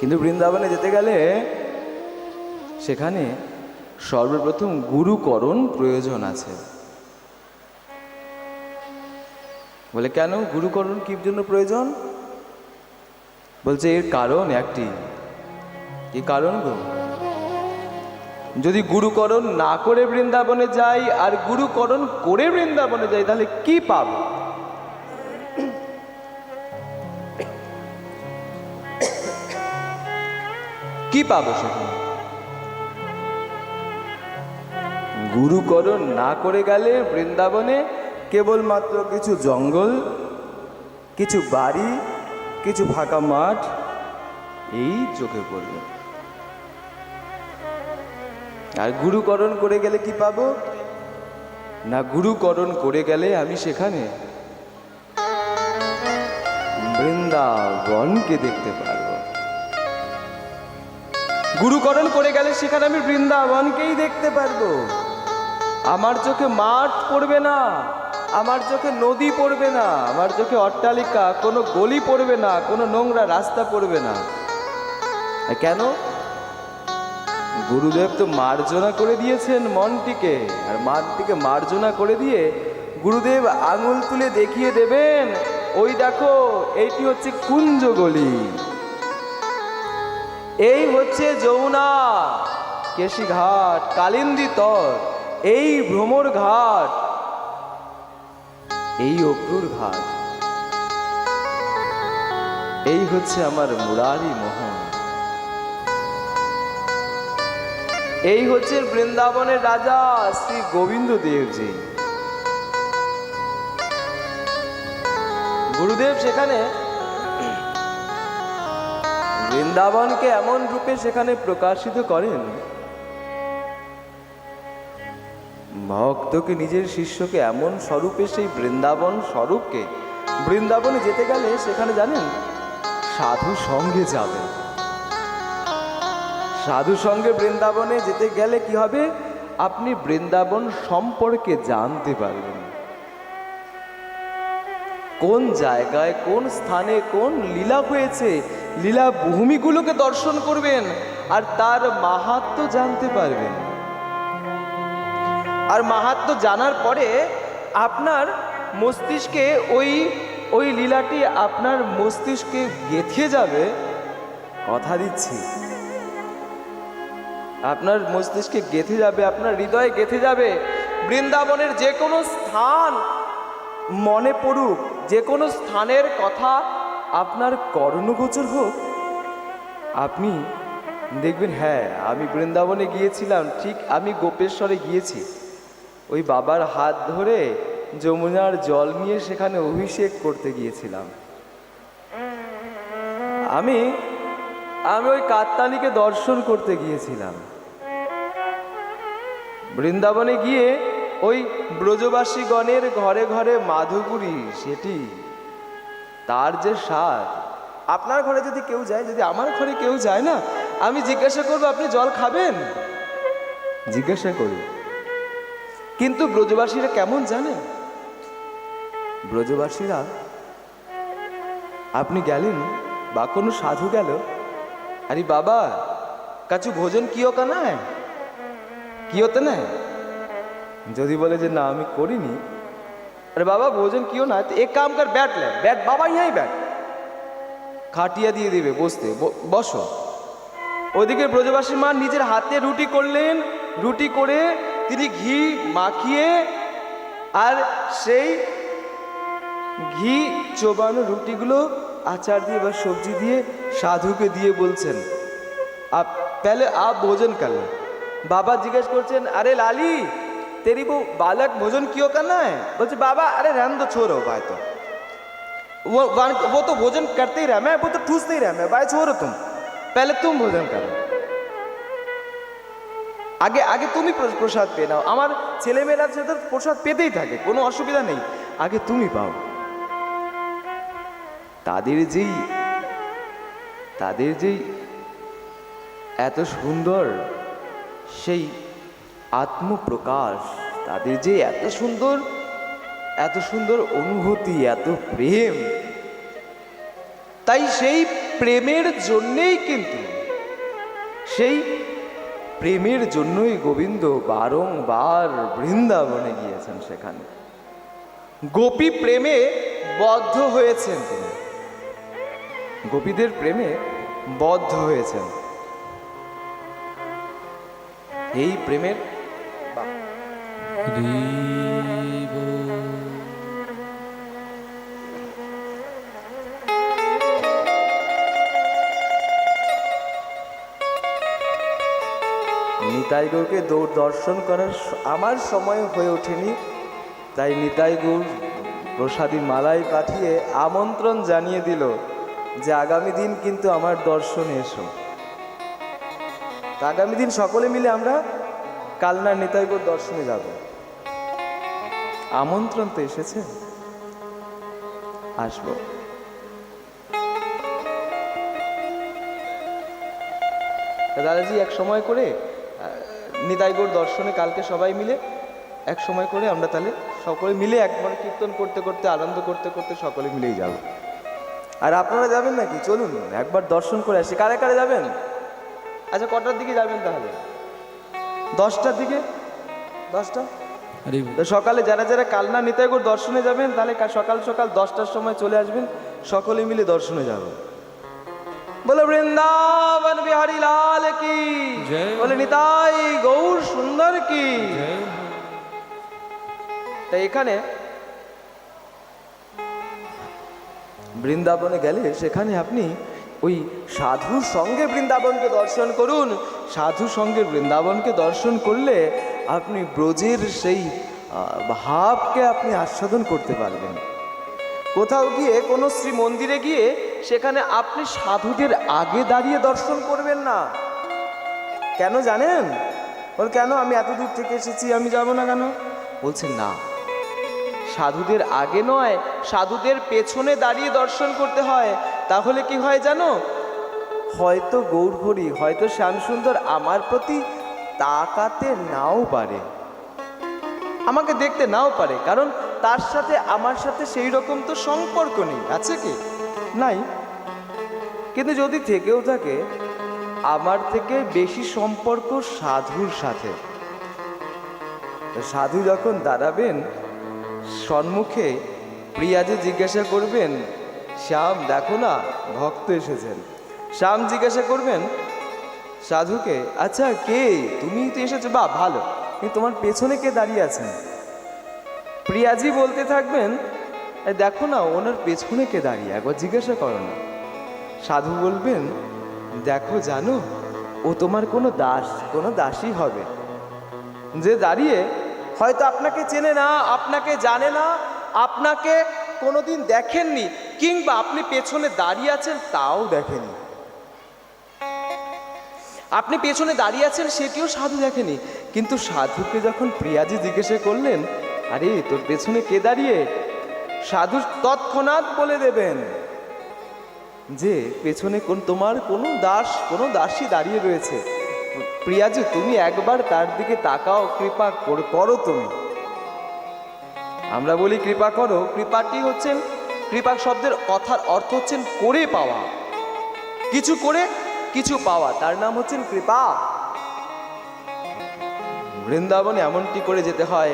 কিন্তু বৃন্দাবনে যেতে গেলে সেখানে সর্বপ্রথম গুরুকরণ প্রয়োজন আছে। বলে, কেন? গুরুকরণ কি জন্য প্রয়োজন? বলছে, এর কারণ একটি। কি কারণ গো? যদি গুরুকরণ না করে বৃন্দাবনে যাই আর গুরুকরণ করে বৃন্দাবনে যাই, তাহলে কি পাব? কি পাবো সেখানে? গুরুকরণ না করে গেলে বৃন্দাবনে কেবলমাত্র কিছু জঙ্গল, কিছু বাড়ি, কিছু ফাঁকা মাঠ, এই চোখে পড়বে। আর গুরুকরণ করে গেলে কি পাবো? না গুরুকরণ করে গেলে আমি সেখানে বৃন্দাবনকে দেখতে পারব গুরুকরণ করে গেলে সেখানে আমি বৃন্দাবনকেই দেখতে পারব। আমার চোখে মাঠ পড়বে না, আমার চোখে নদী পড়বে না, আমার চোখে অট্টালিকা, কোনো গলি পড়বে না, কোনো নোংরা রাস্তা পড়বে না। কেন? গুরুদেব তো মার্জনা করে দিয়েছেন মনটিকে, আর মনটিকে মার্জনা করে দিয়ে গুরুদেব আঙুল তুলে দেখিয়ে দেবেন, ওই দেখো, এইটি হচ্ছে কুঞ্জ গলি। এই হচ্ছে যমুনা কেশি ঘাট কালিন্দী তর এই ভ্রমর ঘাট, এই অক্রুর ঘাট। এই হচ্ছে আমার মুরারি মোহন। এই হচ্ছে বৃন্দাবনের রাজা শ্রী গোবিন্দ দেবজি। গুরুদেব সেখানে বৃন্দাবনকে এমন রূপে সেখানে প্রকাশিত করেন। ভক্তকে নিজের শিষ্যকে এমন স্বরূপে সেই বৃন্দাবন স্বরূপকে বৃন্দাবনে যেতে গেলে সেখানে জানেন, সাধু সঙ্গে যাবে। সাধু সঙ্গে বৃন্দাবনে যেতে গেলে কি হবে? আপনি বৃন্দাবন সম্পর্কে জানতে পারবেন। কোন জায়গায়, কোন স্থানে, কোন লীলা হয়েছে? লীলা ভূমিগুলোকে দর্শন করবেন আর তার মাহাত্ম জানতে পারবেন। আর মাহাত্ম জানার পরে আপনার মস্তিষ্কে ওই ওই লীলাটি আপনার মস্তিষ্কে গেঁথে যাবে। কথা দিচ্ছি। আপনার মস্তিষ্কে গেঁথে যাবে, আপনার হৃদয়ে গেঁথে যাবে। বৃন্দাবনের যে কোনো স্থান মনে পড়ুক, যে কোনো স্থানের কথা আপনার কর্ণগোচর হোক, আপনি দেখবেন হ্যাঁ আমি বৃন্দাবনে গিয়েছিলাম, ঠিক আমি গোপেশ্বরে গিয়েছি। ওই বাবার হাত ধরে যমুনার জল নিয়ে সেখানে অভিষেক করতে গিয়েছিলাম। আমি আমি ওই কাত্তানিকে দর্শন করতে গিয়েছিলাম। বৃন্দাবনে গিয়ে ওই ব্রজবাসীগণের ঘরে ঘরে মাধুগুরি সেটি তার যে স্বাদ, আপনার ঘরে যদি কেউ যায়, যদি আমার ঘরে কেউ যায় না, আমি জিজ্ঞাসা করব, আপনি জল খাবেন? জিজ্ঞাসা করি। কিন্তু ব্রজবাসীরা কেমন জানেন ব্রজবাসীরা, আপনি গেলেন? বা কোনো সাধু গেল? আরে বাবা কাছু ভোজন কিও কানা কি হতে না যদি বলে যে, না, আমি করিনি। আরে বাবা ভোজন কিও না তো এক কাম কর ব্যাট লে ব্যাট বাবা ইহাই ব্যাট খাটিয়া দিয়ে দিবে বসতে ব- বসো ওদিকে ব্রজবাসী মা নিজের হাতে রুটি করলেন রুটি করে তিনি ঘি মাখিয়ে আর সেই ঘি চোবানো রুটিগুলো আচার দিয়ে বা সবজি দিয়ে সাধুকে দিয়ে বলছেন आप पहले आप भोजन कर लो बाबा जिज्ञेस করছেন আরে লালি तेरी वो बालक भोजन क्यों करना है बोलते बाबा अरे रहन दो छोड़ो भाई तो वो वो तो भोजन करते ही रह मैं वो तो ठूसते ही रह मैं भाई छोड़ो तुम पहले तुम भोजन करो আগে আগে তুমি প্রসাদ পেয়ে নাও আমার ছেলেমেয়েরা সাথে প্রসাদ পেতেই থাকে কোনো অসুবিধা নেই আগে তুমি পাও তাদের যেই তাদের যেই এত সুন্দর সেই আত্মপ্রকাশ। তাদের যে এত সুন্দর এত সুন্দর অনুভূতি, এত প্রেম, তাই সেই প্রেমের জন্যেই কিন্তু, সেই প্রেমের জন্যই গোবিন্দ বারংবার বৃন্দাবনে গিয়েছেন সেখানে। গোপী প্রেমে বদ্ধ হয়েছেন তিনি। গোপীদের প্রেমে বদ্ধ হয়েছেন। এই প্রেমের নিতাই গৌরকে দৌড় দর্শন করার আমার সময় হয়ে ওঠেনি। তাই নিতাই গৌর প্রসাদী মালাই পাঠিয়ে আমন্ত্রণ জানিয়ে দিল যে আগামী দিন কিন্তু আমার দর্শনে এসো। আগামী দিন সকলে মিলে আমরা কালনার নিতাই গৌর দর্শনে যাব। আমন্ত্রণ তো এসেছে। আসব। দাদাজি এক সময় করে নিতাইগড় দর্শনে কালকে সবাই মিলে, এক সময় করে আমরা তাহলে সকলে মিলে একবার কীর্তন করতে করতে, আনন্দ করতে করতে সকলে মিলেই যাব। আর আপনারা যাবেন নাকি? চলুন, একবার দর্শন করে আসি। কারে কারে যাবেন? আচ্ছা কটার দিকে যাবেন তাহলে? দশটার দিকে? দশটা? সকালে যারা যারা কালনা নিতাইগড় দর্শনে যাবেন তাহলে সকাল সকাল দশটার সময় চলে আসবেন সকলে মিলে দর্শনে যাবেন বলে বৃন্দাবন বিহারী লাল কি। বলে নিতাই গৌর সুন্দর কি? তাই এখানে বৃন্দাবনে গেলে সেখানে আপনি ওই সাধুর সঙ্গে বৃন্দাবনকে দর্শন করুন। সাধু সঙ্গে বৃন্দাবনকে দর্শন করলে আপনি ব্রজের সেই ভাবকে আপনি আস্বাদন করতে পারবেন। কোথাও গিয়ে কোনো শ্রী মন্দিরে গিয়ে সেখানে আপনি সাধুদের আগে দাঁড়িয়ে দর্শন করবেন না। কেন জানেন? বল, কেন আমি এত দূর থেকে এসেছি? আমি যাব না কেন? বলছেন, না। সাধুদের আগে নয়, সাধুদের পেছনে দাঁড়িয়ে দর্শন করতে হয়। তাহলে কি হয় জানো? হয়তো গৌরহরি, হয়তো শ্যামসুন্দর আমার প্রতি তাকাতে নাও পারে। আমাকে দেখতে নাও পারে, কারণ তার সাথে আমার সাথে সেই রকম তো সম্পর্ক নেই, আছে কি? নাই। কিন্তু যদি থেকেও থাকে, আমার থেকে বেশি সম্পর্ক সাধুর সাথে। সাধু যখন দাঁড়াবেন সম্মুখে প্রিয়াজি জিজ্ঞাসা করবেন, শ্যাম, দেখো না, ভক্ত এসেছেন। শ্যাম জিজ্ঞাসা করবেন? সাধুকে আচ্ছা কে? তুমি তো এসেছ। বা ভালো। কিন্তু তোমার পেছনে কে দাঁড়িয়ে আছেন? প্রিয়াজি বলতে থাকবেন? দেখো না, ওনার পেছনে কে দাঁড়িয়ে, একবার জিজ্ঞাসা করো না। সাধু বলবেন? দেখো, জানো, ও তোমার কোনো দাস, কোনো দাসী হবে। যে দাঁড়িয়ে হয়তো আপনাকে চেনে না, আপনাকে জানে না, আপনাকে কোনোদিন দেখেননি, কিংবা আপনি পেছনে দাঁড়িয়ে আছেন, তাও দেখেনি। আপনি পেছনে দাঁড়িয়ে আছেন, সেটিও সাধু দেখেনি। কিন্তু সাধুকে যখন প্রিয়াজি জিজ্ঞাসা করলেন, আরে, তোর পেছনে কে দাঁড়িয়ে? সাধু তৎক্ষণাৎ বলে দেবেন যে, পেছনে কোন তোমার কোনো দাস, কোনো দাসী দাঁড়িয়ে রয়েছে। প্রিয়াজি, তুমি একবার তার দিকে তাকাও, কৃপা কর- করো তুমি। আমরা বলি, কৃপা করো। কৃপাটি হচ্ছেন, কৃপা শব্দের কথার অর্থ হচ্ছেন, করে পাওয়া। কিছু করে কিছু পাওয়া তার নাম হচ্ছেন কৃপা। বৃন্দাবনে এমনটি করে যেতে হয়